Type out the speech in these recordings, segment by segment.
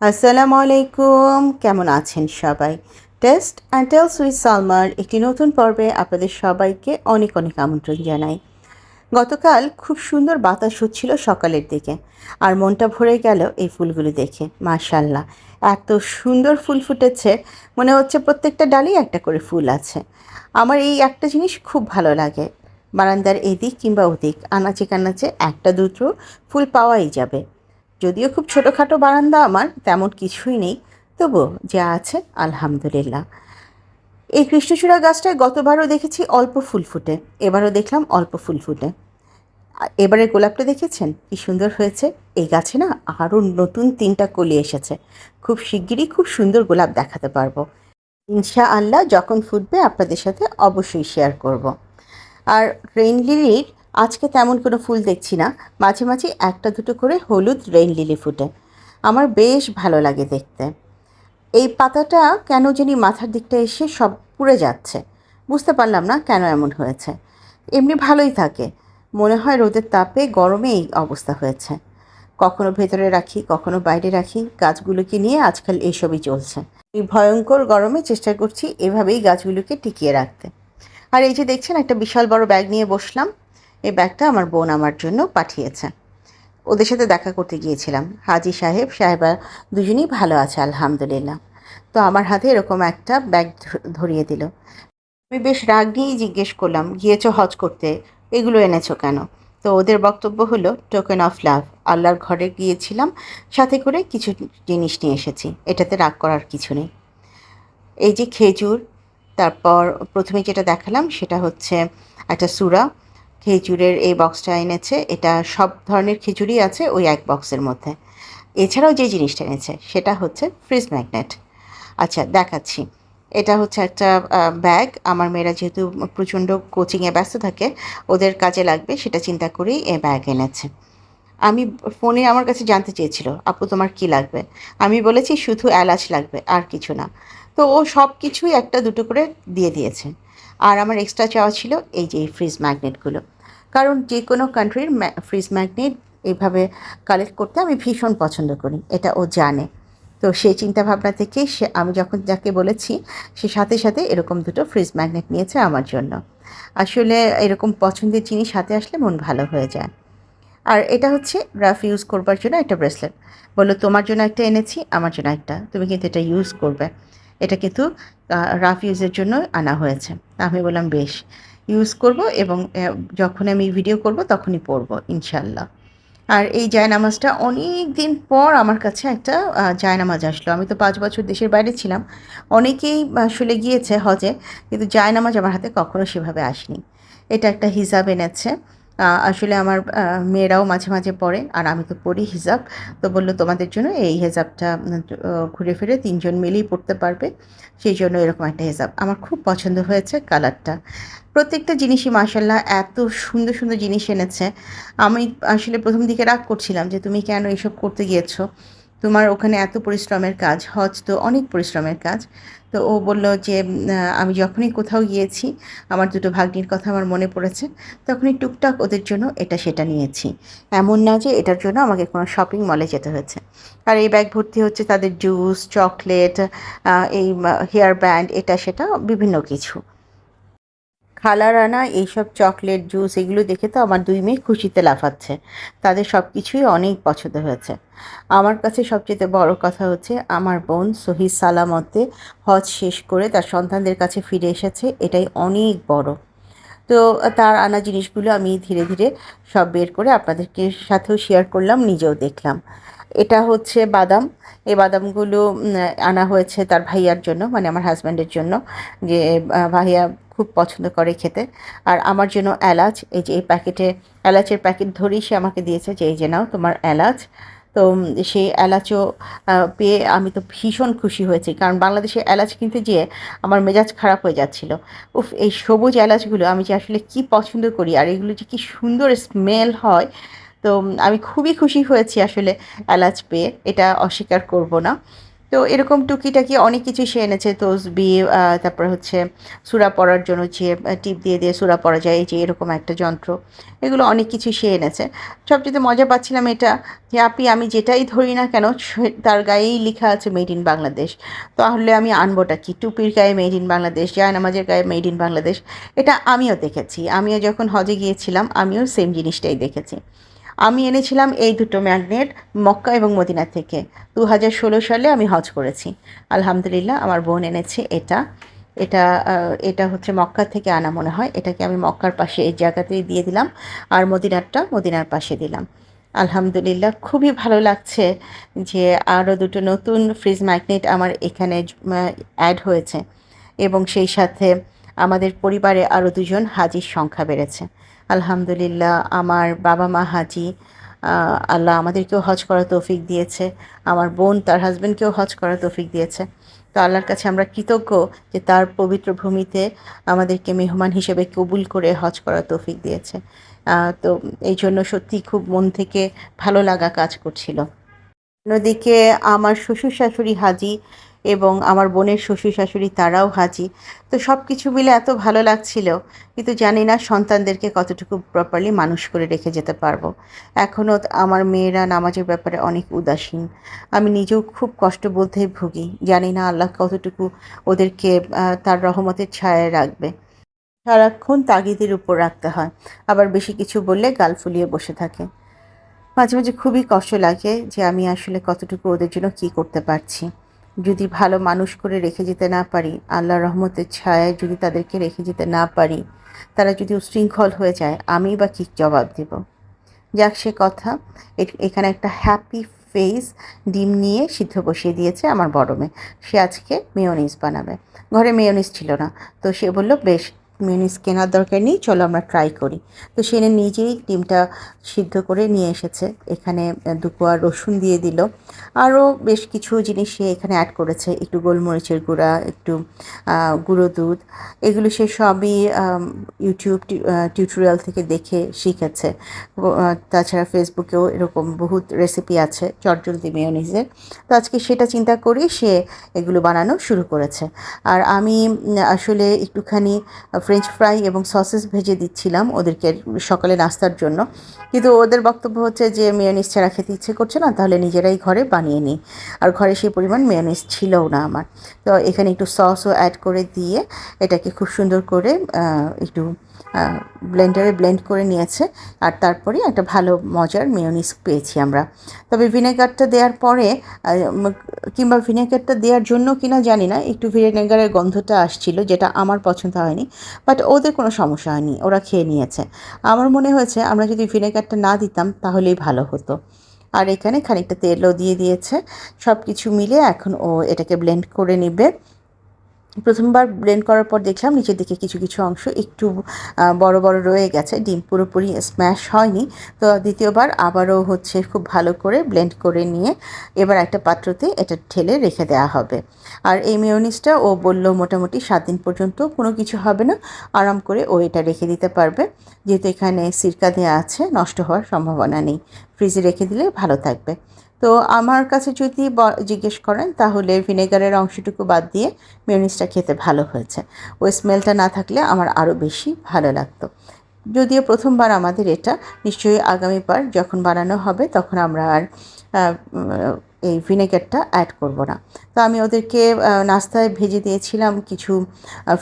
আসসালামু আলাইকুম কেমন আছেন সবাই? টেস্ট অ্যান্ড টেলস উইথ সালমার একটি নতুন পর্বে আপনাদের সবাইকে অনেক অনেক আমন্ত্রণ জানাই। গতকাল খুব সুন্দর বাতাস হচ্ছিল সকালের দিকে, আর মনটা ভরে গেল এই ফুলগুলো দেখে মাশাল্লাহ এত সুন্দর ফুল ফুটেছে, মনে হচ্ছে প্রত্যেকটা ডালেই একটা করে ফুল আছে। আমার এই একটা জিনিস খুব ভালো লাগে, বারান্দার এদিক কিংবা ওদিক, আনাচে কানাচে একটা দুটো ফুল পাওয়াই যাবে। যদিও খুব ছোটোখাটো বারান্দা আমার, তেমন কিছুই নেই। তবু যা আছে, আলহামদুলিল্লাহ। এই কৃষ্ণচূড়া গাছটায় গতবারও দেখেছি অল্প ফুল ফুটে, এবারও দেখলাম অল্প ফুল ফুটে। এবারে গোলাপটা দেখেছেন? কি সুন্দর হয়েছে। এই গাছে না আরও নতুন তিনটা কলি এসেছে। খুব শিগগিরই খুব সুন্দর গোলাপ দেখাতে পারব। ইনশা আল্লাহ যখন ফুটবে আপনাদের সাথে অবশ্যই শেয়ার করব। আর রেইন লিলির আজকে তেমন কোনো ফুল দেখছি না। মাঝে মাঝে একটা দুটো করে হলুদ রেইন লিলি ফুটে। আমার বেশ ভালো লাগে দেখতে। এই পাতাটা কেন জানি মাথার দিকটা এসে সব পুড়ে যাচ্ছে। বুঝতে পারলাম না কেন এমন হয়েছে। এমনি ভালোই থাকে। মনে হয় রোদের তাপে গরমে এই অবস্থা হয়েছে। কখনো ভেতরে রাখি, কখনো বাইরে রাখি। গাছগুলোকে নিয়ে আজকাল এইসবই চলছে। এই ভয়ঙ্কর গরমে চেষ্টা করছি এভাবেই গাছগুলোকে টিকিয়ে রাখতে। আর এই যে দেখছেন, একটা বিশাল বড় ব্যাগ নিয়ে বসলাম। এই ব্যাগটা আমার বোন আমার জন্য পাঠিয়েছে। ওদের সাথে দেখা করতে গিয়েছিলাম। হাজি সাহেব, সাহেবা দুজনেই ভালো আছে, আলহামদুলিল্লাহ। তো আমার হাতে এরকম একটা ব্যাগ ধরিয়ে দিল। আমি বেশ রাগ নিয়েই জিজ্ঞেস করলাম, গিয়েছো হজ করতে? এগুলো এনেছো কেন? তো ওদের বক্তব্য হলো টোকেন অফ লাভ আল্লাহর ঘরে গিয়েছিলাম, সাথে করে কিছু জিনিস নিয়ে এসেছি। এটাতে রাগ করার কিছু নেই। এই যে খেজুর, তারপর প্রথমে যেটা দেখালাম সেটা হচ্ছে একটা সুরা। খেজুরের এই বক্সটা এনেছে, এটা সব ধরনের খিচুড়ি আছে ওই এক বক্সের মধ্যে। এছাড়াও যে জিনিসটা এনেছে, সেটা হচ্ছে ফ্রিজ ম্যাগনেট আচ্ছা দেখাচ্ছি। এটা হচ্ছে একটা ব্যাগ আমার মেয়েরা যেহেতু প্রচণ্ড কোচিংয়ে ব্যস্ত থাকে, ওদের কাজে লাগবে, সেটা চিন্তা করেই এ ব্যাগ এনেছে। আমি ফোনে আমার কাছে জানতে চেয়েছিল, আপু, তোমার কি লাগবে? আমি বলেছি, শুধু এলাচ লাগবে, আর কিছু না। তো ও সব কিছুই একটা দুটো করে দিয়ে দিয়েছে। আর আমার এক্সট্রা চাওয়া ছিল এই যে ফ্রিজ ম্যাগনেটগুলো কারণ যে কোনো কান্ট্রির ফ্রিজ ম্যাগনেট এইভাবে কালেক্ট করতে আমি ভীষণ পছন্দ করি, এটা ও জানে। তো সেই চিন্তাভাবনা থেকে সে, আমি যখন যাকে বলেছি, সে সাথে সাথে এরকম দুটো ফ্রিজ ম্যাগনেট নিয়েছে আমার জন্য। আসলে এরকম পছন্দের জিনিস হাতে আসলে মন ভালো হয়ে যায়। আর এটা হচ্ছে রাফ ইউজ করবার জন্য একটা ব্রেসলেট বলল, তোমার জন্য একটা এনেছি, আমার জন্য একটা। তুমি কিন্তু এটা ইউজ করবে। এটা কিন্তু রাফ ইউজের জন্য আনা হয়েছে। আমি বললাম, বেশ। ইউজ করব এবং যখন আমি ভিডিও করব তখনই পরব ইনশাল্লাহ। আর এই জায়নামাজটা অনেক দিন পর আমার কাছে একটা জায়নামাজ আসলো। আমি তো পাঁচ বছর দেশের বাইরে ছিলাম। অনেকেই আসলে গিয়েছে হজে, কিন্তু জায়নামাজ আমার হাতে কখনো সেভাবে আসেনি। এটা একটা হিসাব এনেছে। আসলে আমার মেয়েরাও মাঝে মাঝে পড়ে, আর আমি তো পড়ি হিসাব তো বলল, তোমাদের জন্য এই হিসাবটা ঘুরে ফিরে তিনজন মিলেই পড়তে পারবে। সেই জন্য এরকম একটা হিসাব আমার খুব পছন্দ হয়েছে কালারটা। প্রত্যেকটা জিনিসই মাসাল্লাহ এত সুন্দর সুন্দর জিনিস এনেছে। আমি আসলে প্রথম দিকে রাগ করছিলাম যে, তুমি কেন এসব করতে গিয়েছো? তোমার ওখানে এত পরিশ্রমের কাজ, হজ তো অনেক পরিশ্রমের কাজ। তো ও বলল যে আমি যখনই কোথাও গিয়েছি, আমার দুটো ভাগ্নির কথা আমার মনে পড়েছে, তখনই টুকটাক ওদের জন্য এটা সেটা নিয়েছি। এমন না যে এটার জন্য আমাকে কোনো শপিং মলে যেতে হয়েছে। আর এই ব্যাগ ভর্তি হচ্ছে তাদের জুস, চকলেট এই হেয়ার ব্যান্ড, এটা, সেটা, বিভিন্ন কিছু। খালা রানা এইসব চকলেট, জুস, এগুলো দেখে তো আমার দুই মেয়ে খুশিতে লাফাচ্ছে। তাদের সব কিছুই অনেক পছন্দ হয়েছে। আমার কাছে সবচেয়ে বড় কথা হচ্ছে, আমার বোন সহি সালামতে হজ শেষ করে তার সন্তানদের কাছে ফিরে এসেছে, এটাই অনেক বড়। তো তার আনা জিনিসগুলো আমি ধীরে ধীরে সব বের করে আপনাদেরকে সাথেও শেয়ার করলাম, নিজেও দেখলাম। এটা হচ্ছে বাদাম। এই বাদামগুলো আনা হয়েছে তার ভাইয়ার জন্য মানে আমার হাজব্যান্ডের জন্য, যে ভাইয়া খুব পছন্দ করে খেতে। আর আমার জন্য এলাচ, এই যে এই প্যাকেটে, এলাচের প্যাকেট ধরেই সে আমাকে দিয়েছে যে, এই যে নাও তোমার এলাচ। তো সেই এলাচও পেয়ে আমি তো ভীষণ খুশি হয়েছি। কারণ বাংলাদেশে এলাচ কিনতে যেয়ে আমার মেজাজ খারাপ হয়ে যাচ্ছিল। উফ, এই সবুজ এলাচগুলো আমি যে আসলে কি পছন্দ করি আর এগুলো যে কী সুন্দর স্মেল হয়। তো আমি খুবই খুশি হয়েছি আসলে এলাচ পেয়ে। এটা অস্বীকার করব না। তো এরকম টুকিটাকি অনেক কিছু সে এনেছে, তসবি তারপর হচ্ছে সুরা পড়ার জন্য যে টিপ দিয়ে দিয়ে সুরা পড়া যায়, এই যে এরকম একটা যন্ত্র, এগুলো অনেক কিছু সে এনেছে। সবচেয়ে মজা পাচ্ছিলাম এটা যে আপনি আমি যেটাই ধরি না কেন তার গায়েই লেখা আছে মেড ইন বাংলাদেশ। তাহলে আমি আনবোটা কি? টুপির গায়ে মেড ইন বাংলাদেশ, জায়নামাজের গায়ে মেড ইন বাংলাদেশ? এটা আমিও দেখেছি। আমিও যখন হজে গিয়েছিলাম, আমিও সেম জিনিসটাই দেখেছি। আমি এনেছিলাম এই দুটো ম্যাগনেট মক্কা এবং মদিনা থেকে। দু হাজার ষোলো সালে আমি হজ করেছি। আলহামদুলিল্লাহ, আমার বোন এনেছে এটা। এটা এটা হচ্ছে মক্কা থেকে আনা মনে হয়। এটাকে আমি মক্কার পাশে এই জায়গাতেই দিয়ে দিলাম আর মদিনারটা মদিনার পাশে দিলাম। আলহামদুলিল্লাহ, খুবই ভালো লাগছে যে আরও দুটো নতুন ফ্রিজ ম্যাগনেট আমার এখানে অ্যাড হয়েছে এবং সেই সাথে আমাদের পরিবারে আরও দুজন হাজির সংখ্যা বেড়েছে। আলহামদুলিল্লাহ, আমার বাবা মা হাজি আল্লাহ আমাদেরকেও হজ করার তৌফিক দিয়েছে, আমার বোন, তার হাজব্যান্ডকেও হজ করার তৌফিক দিয়েছে। তো আল্লাহর কাছে আমরা কৃতজ্ঞ যে তার পবিত্র ভূমিতে আমাদেরকে মেহমান হিসেবে কবুল করে হজ করার তৌফিক দিয়েছে। তো এই জন্য সত্যি খুব মন থেকে ভালো লাগা কাজ করছিল। অন্যদিকে আমার শ্বশুর শাশুড়ি হাজি এবং আমার বোনের শ্বশুর শাশুড়ি তারাও হাজি। তো সব কিছু মিলে এত ভালো লাগছিল, কিন্তু জানি না সন্তানদেরকে কতটুকু প্রপারলি মানুষ করে রেখে যেতে পারব। এখনও আমার মেয়েরা নামাজের ব্যাপারে অনেক উদাসীন। আমি নিজেও খুব কষ্ট বলতে ভুগি। জানি না আল্লাহ কতটুকু ওদেরকে তার রহমতের ছায়ায় রাখবে। সারাক্ষণ তাগিদের উপর রাখতে হয়। আবার বেশি কিছু বললে গাল ফুলিয়ে বসে থাকে। মাঝে মাঝে খুবই কষ্ট লাগে যে আমি আসলে কতটুকু ওদের জন্য কী করতে পারছি। যদি ভালো মানুষ করে রেখে যেতে না পারি আল্লাহ রহমতের ছায়ায় যদি তাদেরকে রেখে যেতে না পারি, তারা যদি উশৃঙ্খল হয়ে যায়, আমি বা কী জবাব দেব? যাক, সে কথা। এখানে একটা হ্যাপি ফেস ডিম নিয়ে সিদ্ধ বসিয়ে দিয়েছে আমার বড় মেয়ে। সে আজকে মেয়নিজ বানাবে। ঘরে মেয়নিজ ছিল না। তো সে বলল, বেশ মেয়নিজ কেনার দরকার নেই, চলো আমরা ট্রাই করি। তো সে এনে নিজেই ডিমটা সিদ্ধ করে নিয়ে এসেছে। এখানে দুপোয়া রসুন দিয়ে দিল। আরও বেশ কিছু জিনিস সে এখানে অ্যাড করেছে। একটু গোলমরিচের গুঁড়া, একটু গুঁড়ো দুধ। এগুলো সে সবই ইউটিউব টিউটোরিয়াল থেকে দেখে শিখেছে। তাছাড়া ফেসবুকেও এরকম বহুত রেসিপি আছে, চটজলদি মেয়নিজের তো আজকে সেটা চিন্তা করেই সে এগুলো বানানো শুরু করেছে। আর আমি আসলে একটুখানি ফ্রেঞ্চ ফ্রাই এবং সসেস ভেজে দিচ্ছিলাম ওদেরকে সকালে নাস্তার জন্য। কিন্তু ওদের বক্তব্য হচ্ছে যে মেয়নিস ছাড়া খেতে ইচ্ছে করছে না, তাহলে নিজেরাই ঘরে বানিয়ে নিই। আর ঘরে সেই পরিমাণ মেয়নিস ছিলও না আমার। তো এখানে একটু সসও অ্যাড করে দিয়ে এটাকে খুব সুন্দর করে একটু ব্লেন্ডারে ব্লেন্ড করে নিয়েছে আর তারপরে একটা ভালো মজার মেয়নিজ পেয়েছি আমরা। তবে ভিনেগারটা দেওয়ার পরে কিংবা ভিনেগারটা দেওয়ার জন্য কিনা জানি না, একটু ভিনেগারের গন্ধটা আসছিল, যেটা আমার পছন্দ হয়নি বাট ওদের কোনো সমস্যা হয়নি, ওরা খেয়ে নিয়েছে। আমার মনে হয়েছে, আমরা যদি ভিনেগারটা না দিতাম, তাহলেই ভালো হতো। আর এখানে খানিকটা তেলও দিয়ে দিয়েছে সব কিছু মিলে এখন ও এটাকে ব্লেন্ড করে নেবে। প্রথমবার ব্লেন্ড করার পর দেখলাম নিচের দিকে কিছু কিছু অংশ একটু বড় বড় রয়ে গেছে। ডিম পুরোপুরি স্ম্যাশ হয়নি। তো দ্বিতীয়বার আবারও হচ্ছে খুব ভালো করে ব্লেন্ড করে নিয়ে এবার একটা পাত্রতে এটা ঢেলে রেখে দেওয়া হবে। আর এই মেয়নিসটা ও বলল মোটামুটি সাত দিন পর্যন্ত কোনো কিছু হবে না, আরাম করে ও এটা রেখে দিতে পারবে। যেহেতু এখানে সিরকা দেওয়া আছে, নষ্ট হওয়ার সম্ভাবনা নেই। ফ্রিজে রেখে দিলে ভালো থাকবে। তো আমার কাছে যদি জিজ্ঞেস করেন, তাহলে ভিনেগারের অংশটুকু বাদ দিয়ে মেয়নিজটা খেতে ভালো হয়েছে। ওই স্মেলটা না থাকলে আমার আরও বেশি ভালো লাগতো। যদিও প্রথমবার আমাদের এটা, নিশ্চয়ই আগামীবার যখন বানানো হবে, তখন আমরা আর এই ভিনেগারটা অ্যাড করব না। তো আমি ওদেরকে নাস্তায় ভেজে দিয়েছিলাম কিছু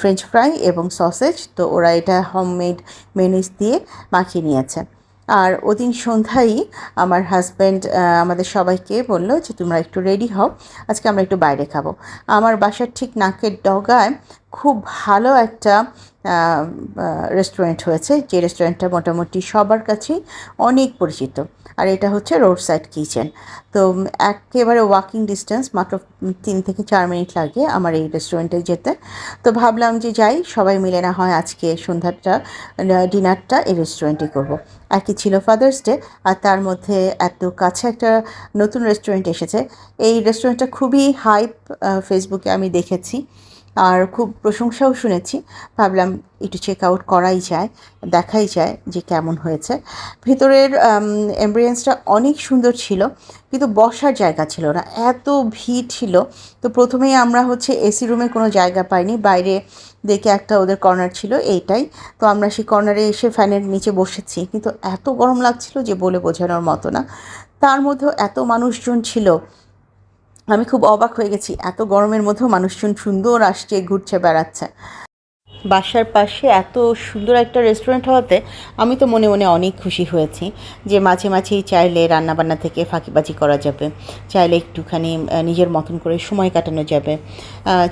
ফ্রেঞ্চ ফ্রাই এবং সসেজ তো ওরা এটা হোমমেড মেনিস দিয়ে মাখিয়ে নিয়েছে। আর ওদিন সন্ধ্যায় আমার হাজব্যান্ড আমাদের সবাইকে বলল যে, তোমরা একটু রেডি হও, আজকে আমরা একটু বাইরে খাব। আমার বাসার ঠিক নাকের ডগায় খুব ভালো একটা রেস্টুরেন্ট হয়েছে। যে রেস্টুরেন্টটা মোটামুটি সবার কাছেই অনেক পরিচিত। আর এটা হচ্ছে রোড সাইড কিচেন তো একেবারে ওয়াকিং ডিস্টেন্স মাত্র তিন থেকে চার মিনিট লাগে আমার এই রেস্টুরেন্টে যেতে। তো ভাবলাম যে যাই, সবাই মিলে না হয় আজকে সন্ধ্যাটা ডিনারটা এই রেস্টুরেন্টে করব। একই ছিল ফাদার্স ডে আর তার মধ্যে এত কাছে একটা নতুন রেস্টুরেন্ট এসেছে। এই রেস্টুরেন্টটা খুবই হাইপ ফেসবুকে আমি দেখেছি। আর খুব প্রশংসাও শুনেছি। ভাবলাম একটু চেক আউট করাই যায়, দেখাই যায় যে কেমন হয়েছে। ভিতরের এমব্রিয়েন্সটা অনেক সুন্দর ছিল, কিন্তু বসার জায়গা ছিল না, এত ভিড় ছিল। তো প্রথমেই আমরা হচ্ছে এসি রুমে কোনো জায়গা পাইনি, বাইরে দেখে একটা ওদের কর্নার ছিল, এইটাই। তো আমরা সেই কর্নারে এসে ফ্যানের নিচে বসেছি, কিন্তু এত গরম লাগছিল যে বলে বোঝানোর মতো না। তার মধ্যেও এত মানুষজন ছিল আমি খুব অবাক হয়ে গেছি এত গরমের মধ্যেও মানুষজন সুন্দর আসছে ঘুরছে বেড়াচ্ছে। বাসার পাশে এত সুন্দর একটা রেস্টুরেন্ট হওয়াতে আমি তো মনে মনে অনেক খুশি হয়েছি যে মাঝে মাঝেই চাইলে রান্নাবান্না থেকে ফাঁকিবাজি করা যাবে, চাইলে একটুখানি নিজের মতন করে সময় কাটানো যাবে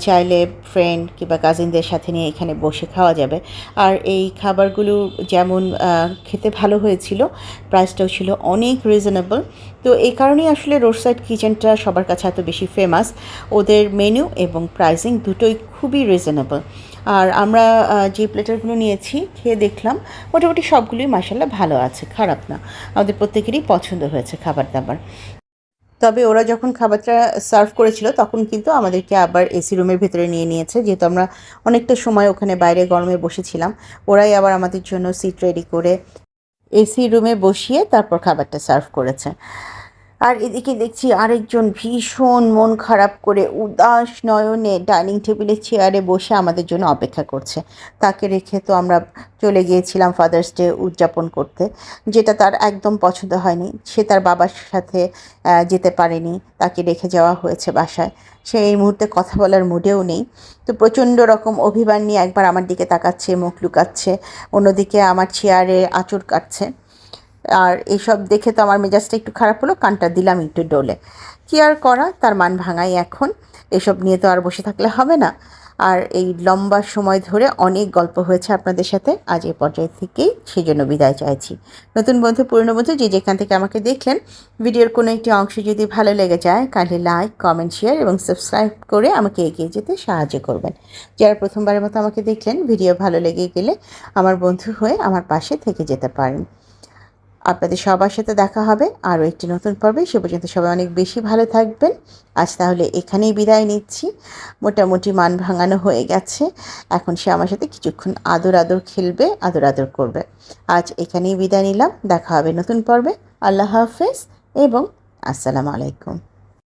চাইলে ফ্রেন্ড কিংবা কাজিনদের সাথে নিয়ে এখানে বসে খাওয়া যাবে। আর এই খাবারগুলো যেমন খেতে ভালো হয়েছিল প্রাইসটাও ছিল অনেক রিজনেবল তো এই কারণেই আসলে রোড সাইড কিচেনটা সবার কাছে এত বেশি ফেমাস ওদের মেনু এবং প্রাইসিং দুটোই খুবই রিজনেবল আর আমরা যে প্লেটারগুলো নিয়েছি, খেয়ে দেখলাম, মোটামুটি সবগুলোই মাসাল্লাহ ভালো আছে, খারাপ না। আমাদের প্রত্যেকেরই পছন্দ হয়েছে খাবার দাবার। তবে ওরা যখন খাবারটা সার্ভ করেছিল, তখন কিন্তু আমাদেরকে আবার এসি রুমের ভেতরে নিয়ে নিয়েছে। যেহেতু আমরা অনেকটা সময় ওখানে বাইরে গরমে বসেছিলাম, ওরাই আবার আমাদের জন্য সিট রেডি করে এসি রুমে বসিয়ে তারপর খাবারটা সার্ভ করেছে। আর এদিকে দেখছি আরেকজন ভীষণ মন খারাপ করে উদাস নয়নে ডাইনিং টেবিলের চেয়ারে বসে আমাদের জন্য অপেক্ষা করছে। তাকে রেখে তো আমরা চলে গিয়েছিলাম ফাদার্স ডে উদযাপন করতে, যেটা তার একদম পছন্দ হয়নি। সে তার বাবার সাথে যেতে পারেনি। তাকে রেখে যাওয়া হয়েছে বাসায়। সে এই মুহূর্তে কথা বলার মুডেও নেই। তো প্রচণ্ড রকম অভিমান নিয়ে একবার আমার দিকে তাকাচ্ছে, মুখ লুকাচ্ছে, অন্যদিকে আমার চেয়ারে আঁচড় কাটছে। আর এসব দেখে তো আমার মেজাজটা একটু খারাপ হলো, কানটা দিলাম একটু ডোলে। কি আর করা? তার মান ভাঙাই এখন। এসব নিয়ে তো আর বসে থাকলে হবে না। আর এই লম্বা সময় ধরে অনেক গল্প হয়েছে আপনাদের সাথে। আজ এই পর্যায় থেকেই সেই জন্য বিদায় চাইছি। নতুন বন্ধু, পুরনো বন্ধু যে যেখান থেকে আমাকে দেখলেন, ভিডিওর কোনো একটি অংশ যদি ভালো লেগে যায় কাইন্ডলি লাইক কমেন্ট শেয়ার এবং সাবস্ক্রাইব করে আমাকে এগিয়ে যেতে সাহায্য করবেন। যারা প্রথমবারের মতো আমাকে দেখলেন, ভিডিও ভালো লেগে গেলে আমার বন্ধু হয়ে আমার পাশে থেকে যেতে পারেন। আপনাদের সবার সাথে দেখা হবে আরও একটি নতুন পর্বে। সে পর্যন্ত সবাই অনেক বেশি ভালো থাকবেন। আজ তাহলে এখানেই বিদায় নিচ্ছি। মোটামুটি মান ভাঙানো হয়ে গেছে। এখন সে আমার সাথে কিছুক্ষণ আদর আদর খেলবে, আদর আদর করবে। আজ এখানেই বিদায় নিলাম। দেখা হবে নতুন পর্বে। আল্লাহ হাফেজ এবং আসসালামু আলাইকুম।